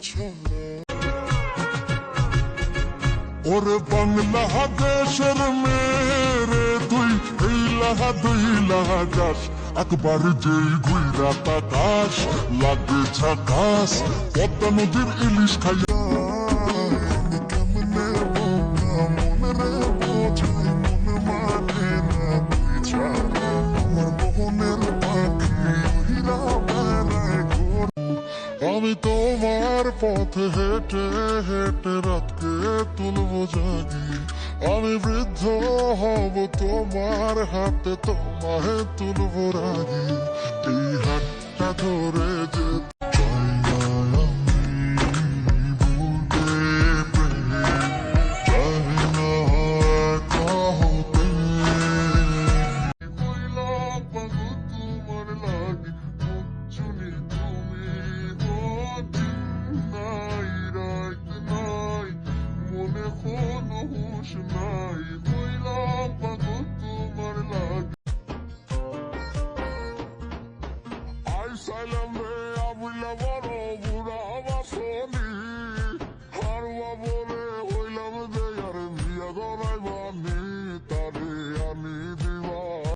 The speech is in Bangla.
পিছনে ওর বাংলাদেশের মেরে তুই এই লাহা দুই লাহা যাস একবার যেই ঘুইরা তাকাস লাগে ঝাকাস। পদ্মা নদীর ইলিশ খাই আমি তোমার পথে হেঁটে হেঁটে রাতকে তুলব জাগি। আমি বৃদ্ধ হব তোমার হাতে তোমায় তুলব রাগি başınayı Buyla bakut duvarlar Ay selam ve abuyla var